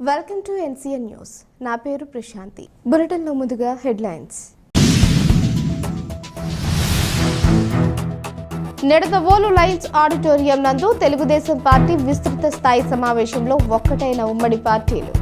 Welcome to NCN news. నా పేరు ప్రశాంతి. బులెటిన్లో ముందుగా హెడ్లైన్స్. నిడదవోలు లైన్స్ ఆడిటోరియం నందు తెలుగుదేశం పార్టీ విస్తృత స్థాయి సమావేశంలో ఒక్కటైన ఉమ్మడి పార్టీలు.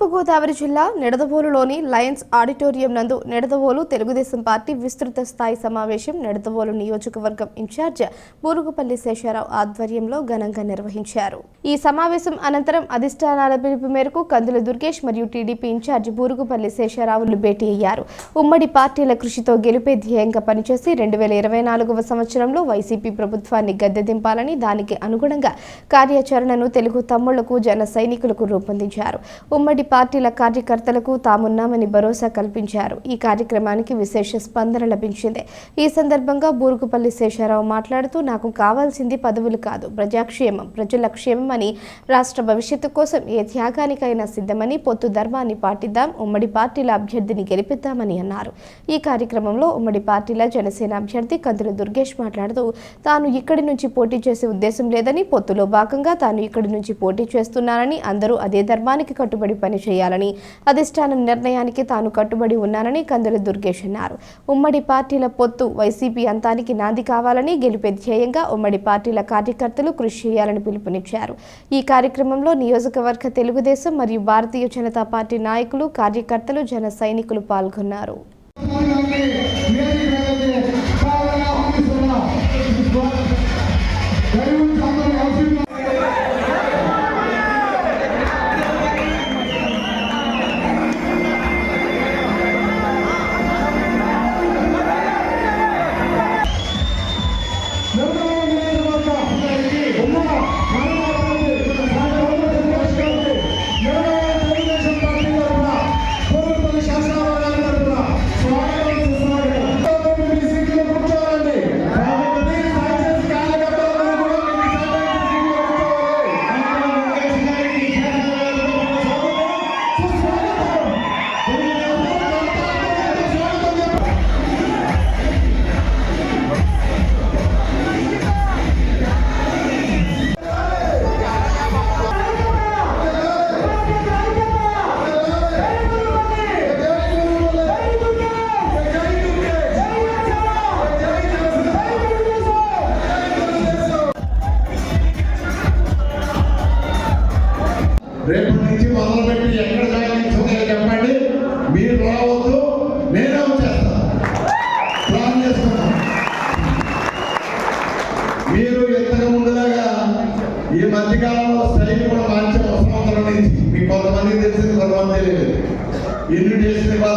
తూర్పుగోదావరి జిల్లా నిడదవోలులోని లయన్స్ ఆడిటోరియం నందు నిడదవోలు తెలుగుదేశం పార్టీ విస్తృత స్థాయి సమావేశం నిడదవోలు నియోజకవర్గం ఇన్ఛార్జ్ బూరుగుపల్లి శేషారావు ఆధ్వర్యంలో ఘనంగా నిర్వహించారు. ఈ సమావేశం అనంతరం అధిష్టానాల పిలుపు మేరకు కందుల దుర్గేష్ మరియు టీడీపీ ఇన్ఛార్జ్ బూరుగుపల్లి శేషారావులు భేటీ అయ్యారు. ఉమ్మడి పార్టీల కృషితో గెలిపే ధ్యేయంగా పనిచేసి రెండు వేల ఇరవై నాలుగవ సంవత్సరంలో వైసీపీ ప్రభుత్వాన్ని గద్దెదింపాలని దానికి అనుగుణంగా కార్యాచరణను తెలుగు తమ్ముళ్ళకు జన సైనికులకు రూపొందించారు. ఉమ్మడి పార్టీల కార్యకర్తలకు తామున్నామని భరోసా కల్పించారు. ఈ కార్యక్రమానికి విశేష స్పందన లభించింది. ఈ సందర్భంగా బూరుగుపల్లి శేషారావు మాట్లాడుతూ నాకు కావాల్సింది పదవులు కాదు. ప్రజాక్షేమం ప్రజల క్షేమం అని రాష్ట్ర భవిష్యత్తు కోసం ఏ త్యాగానికైనా సిద్ధమని పొత్తు ధర్మాన్ని పాటిద్దాం. ఉమ్మడి పార్టీల అభ్యర్థిని గెలిపిద్దామని అన్నారు. ఈ కార్యక్రమంలో ఉమ్మడి పార్టీల జనసేన అభ్యర్థి కందుల దుర్గేష్ మాట్లాడుతూ తాను ఇక్కడి నుంచి పోటీ చేసే ఉద్దేశం లేదని పొత్తులో భాగంగా తాను ఇక్కడి నుంచి పోటీ చేస్తున్నానని అందరూ అదే ధర్మానికి కట్టుబడి పని పనిచేయాలని అధిష్టానం నిర్ణయానికి తాను కట్టుబడి ఉన్నానని కందుల దుర్గేష్ అన్నారు. ఉమ్మడి పార్టీల పొత్తు వైసీపీ అంతానికి నాంది కావాలని గెలిపే ధ్యేయంగా ఉమ్మడి పార్టీల కార్యకర్తలు కృషి చేయాలని పిలుపునిచ్చారు. ఈ కార్యక్రమంలో నియోజకవర్గ తెలుగుదేశం మరియు భారతీయ జనతా పార్టీ నాయకులు కార్యకర్తలు జన సైనికులు పాల్గొన్నారు.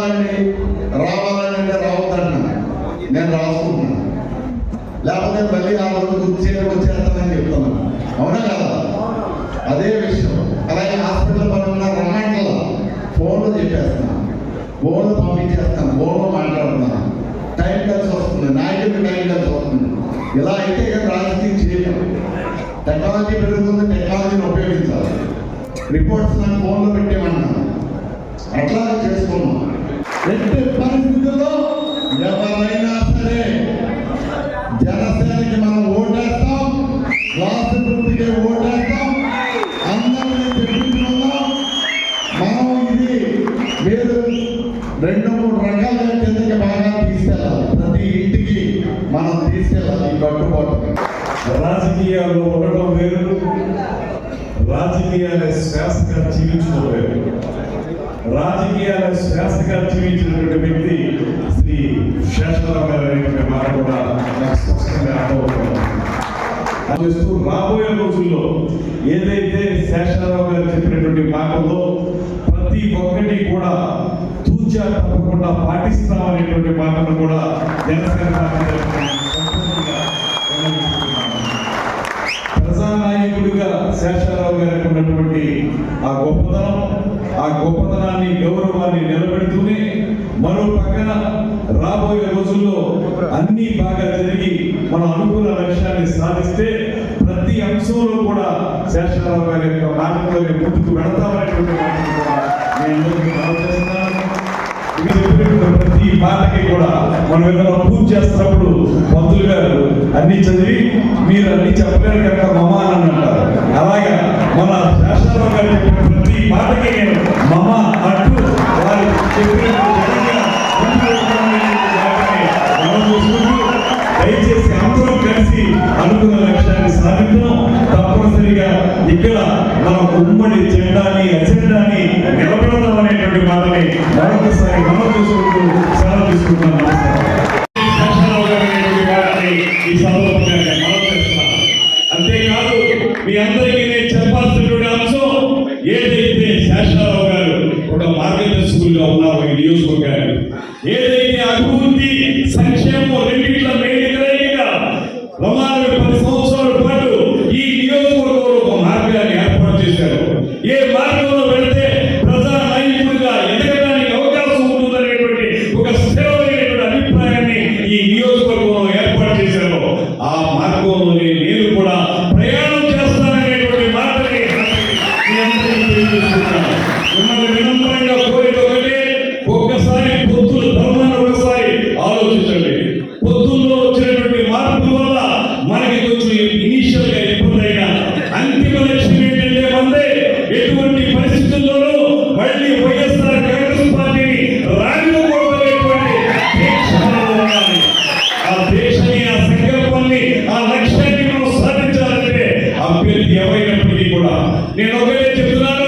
రావాలండి ఇవ్వాలండి రావాలని అంటే నేను రాసుకుంటున్నాను లేకపోతే మళ్ళీ ఆ రోజు గుర్తు వచ్చేస్తానని చెప్తున్నాను అవునా కదా? అదే విషయం. అలాగే హాస్పిటల్ పనున్న రమ్మంటలో ఫోన్లో చెప్పేస్తాను ఫోన్లో పంపించేస్తాను ఫోన్లో మాట్లాడుతున్నాను టైం కలిసి వస్తుంది. నాయకుడికి టైం కలిసి వస్తుంది. ఇలా అయితే ఇక రాజకీయం చేయలేము టెక్నాలజీ పెరుగుతుంది టెక్నాలజీని ఉపయోగించాలి. రిపోర్ట్స్ నాకు ఫోన్లో పెట్టేమన్నాను అట్లా చేసుకున్నాం ఎట్టి పరిస్థితుల్లో ఎవరైనా సరే జనసేనకి మనం ఓటేస్తాం రాష్ట్ర గుర్తుకే ఓటేస్తాం అందరినీ తెప్పించుకుందాం. మనం ఇది మీరు రెండు మూడు కిందకి బాగా తీసుకెళ్ళాలి. ప్రతి ఇంటికి మనం తీసుకెళ్ళాలి ఈ కట్టుబాటు. రాజకీయాల్లో ఉండడం వేరు రాజకీయాల శాస్త్ర జీవించడం వేరు. రాజకీయాల శ్వాసగా జీవించినటువంటి వ్యక్తి శ్రీ శేషరావు గారు అనేటువంటి మాట కూడా నాకు స్పష్టంగా అర్థమవుతుంది. చేస్తూ రాబోయే రోజుల్లో ఏదైతే శేషరావు గారు చెప్పినటువంటి మాటల్లో ప్రతి ఒక్కటి కూడా తూచా తప్పకుండా పాటిస్తామనేటువంటి మాటను కూడా జనసేన పార్టీ శేషారావు గారికి ఉన్నటువంటి ఆ గొప్పతనం ఆ గొప్పతనాన్ని గౌరవాన్ని నిలబెడుతూనే మరో పక్కన రాబోయే రోజుల్లో అన్ని బాగా జరిగి మనం అనుకున్న లక్ష్యాన్ని సాధిస్తే ప్రతి అంశంలో కూడా శేషారావు గారి యొక్క మార్గంలోనే ముందుకు వెళతామనేటువంటి పాటకి కూడా మనం ఏదైనా పూజ చేస్తున్నప్పుడు పంతులు గారు అన్ని చదివి మీరు అన్ని చెప్పలేరు కనుక మమా అని అంటారు. అలాగే మన శాస్త్రరావు గారు ప్రతి పాటకి నేను మమ అంటూ వారు దయచేసి అందరూ కలిసి అనుకున్న లక్ష్యాన్ని సాధించడం తప్పనిసరిగా ఇక్కడ మనం ఉమ్మడి అభ్యర్థి ఎవరైనప్పటికీ కూడా నేను ఒకటే చెప్తున్నాను.